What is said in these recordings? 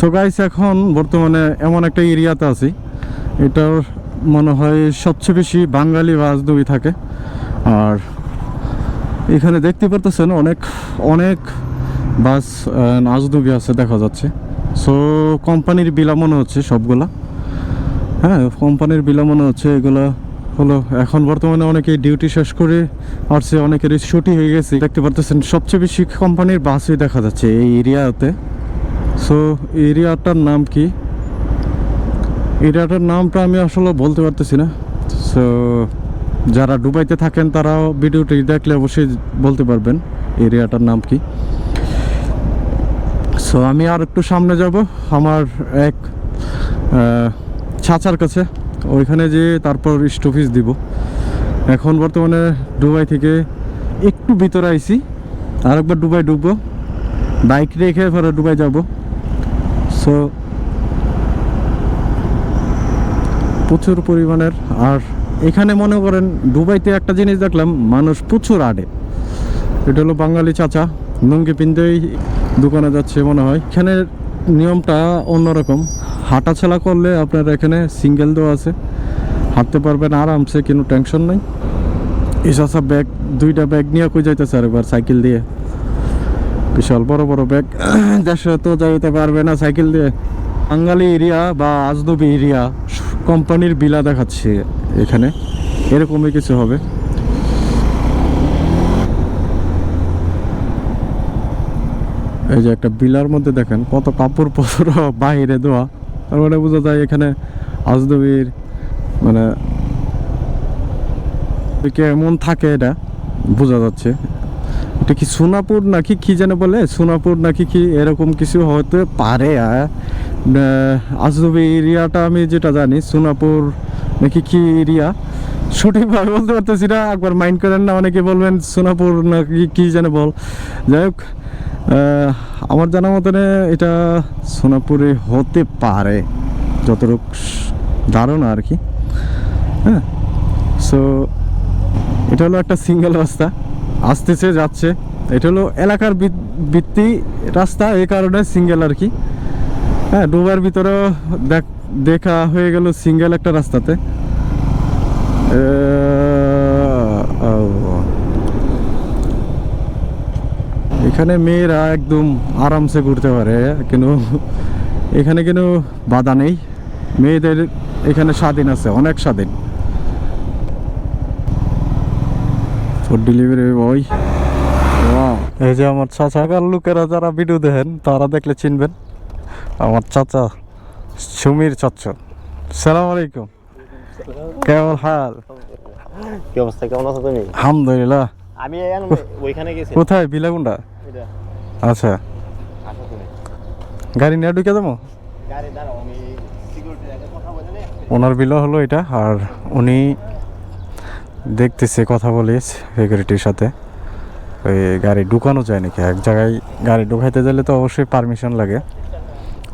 So guys এখন বর্তমানে এমন একটা এরিয়াতে আছি। এটার মনে হয় সবচেয়ে বেশি বাঙালি বাসডুবি থাকে। আর এখানে দেখতে পারতেছেন অনেক অনেক বাস নাজদুবি আছে দেখা যাচ্ছে। সো কোম্পানির বিলা মনে হচ্ছে সবগুলা। হ্যাঁ কোম্পানির বিলা মনে হচ্ছে এগুলো হলো এখন বর্তমানে অনেকে ডিউটি শেষ করে আসছে অনেকের ছুটি হয়ে গেছে। দেখতে পারতেছেন সবচেয়ে বেশি কোম্পানির বাসই দেখা যাচ্ছে এই এরিয়াতে। সো এরিয়াটার নাম কি? এরিয়াটার নামটা আমি আসলে বলতে পারতেছি না। সো যারা দুবাইতে থাকেন, তারাও ভিডিওটি দেখলে অবশ্যই বলতে পারবেন এরিয়াটার নাম কি। সো আমি আর একটু সামনে যাব আমার এক ছাচার কাছে। ওইখানে যে তারপর স্টপিস দিব। এখন বর্তমানে দুবাই থেকে একটু ভিতরে আইছি। আরেকবার দুবাই ডুববো বাইক রেখে পরে ডুবাই যাব। সো প্রচুর পরিমাণের, আর এখানে মনে করেন দুবাইতে একটা জিনিস দেখলাম, মানুষ প্রচুর আডে। এটা হলো বাঙালি চাচা, লুঙ্গি পিনতেই দোকানে যাচ্ছে মনে হয়। এখানে নিয়মটা অন্যরকম। হাঁটা ছেলা করলে আপনার এখানে সিঙ্গেল দেওয়া আছে। হাঁটতে পারবেন আরামসে, কোনো টেনশন নাই। এই চাচা ব্যাগ, দুইটা ব্যাগ নিয়ে কই যাইতেছে আর আরেকবার সাইকেল দিয়ে? বিশাল বড় বড় ব্যাগ। দেশে তো যাইতে পারবে না, সাইকেল দিয়ে। বাঙালি এরিয়া বা আজনবী এরিয়া, কোম্পানির বিলা দেখাচ্ছে এখানে। এরকমই কিছু হবে। এই যে একটা বিলার মধ্যে দেখেন, কত কাপড় পত্র বাইরে দেওয়া। তার মানে বোঝা যায় এখানে আজনবীর মানে কেমন থাকে এটা, বোঝা যাচ্ছে। এটা কি সোনাপুর নাকি কি যেন বলে? সোনাপুর নাকি কি এরকম কিছু হতে পারে আজনবী এরিয়াটা আমি যেটা জানি, সোনাপুর নাকি কি এরিয়া? সঠিকভাবে বলতে পারতেছি না, একবার মাইন্ড করেন না, অনেকে বলবেন সোনাপুর নাকি কি যেন বল। যাই হোক আমার জানা মতনে এটা সোনাপুরে হতে পারে, যতটুক ধারণা আর কি। হ্যাঁ সো এটা হলো একটা সিঙ্গেল রাস্তা, আসতেছে, যাচ্ছে। এটা হলো এলাকার ভিত- ভিত্তি রাস্তা এই কারণে সিঙ্গেল আর কি। হ্যাঁ ডোবার ভিতরেও দেখা হয়ে গেল সিঙ্গেল একটা রাস্তাতে। এখানে মেয়েরা একদম আরামসে ঘুরতে পারে, কিন্তু এখানে কিন্তু বাধা নেই। মেয়েদের এখানে স্বাধীন আছে, অনেক স্বাধীন। ফুড ডেলিভারি বয় এই যে আমার চাচাকার লোকেরা যারা ভিডিও দেখেন তারা দেখলে চিনবেন আমার চাচা সুমির চাচা। সালাম আলাইকুম। কেমন হাল? কি অবস্থা? কেমন আছো তুমি? আলহামদুলিল্লাহ। আমি ওইখানে গেছি। কোথায়? বিলাগুন্ডা? আচ্ছা। গাড়ি নিয়ে ঢুকে যাব? বলে ওনার বিলও হলো এটা আর উনি দেখতেছে কথা বলে সিকিউরিটির সাথে। ওই গাড়ি ঢুকানো যায় নাকি? এক জায়গায় গাড়ি ঢুকাইতে গেলে তো অবশ্যই পারমিশন লাগে।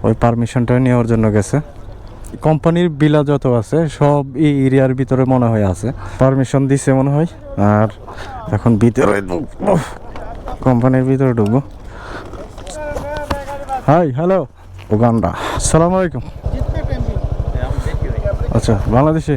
ওই পারমিশনটা নেওয়ার জন্য গেছে। কোম্পানির বিলা যত আছে সব এই এরিয়ার ভিতরে মনে হয় আছে। পারমিশন দিছে মনে হয় আর এখন ভিতরে ঢুকবো কোম্পানির ভিতরে ঢুকবো। হাই হ্যালো উগান্ডা আসসালামু আলাইকুম আচ্ছা বাংলাদেশে?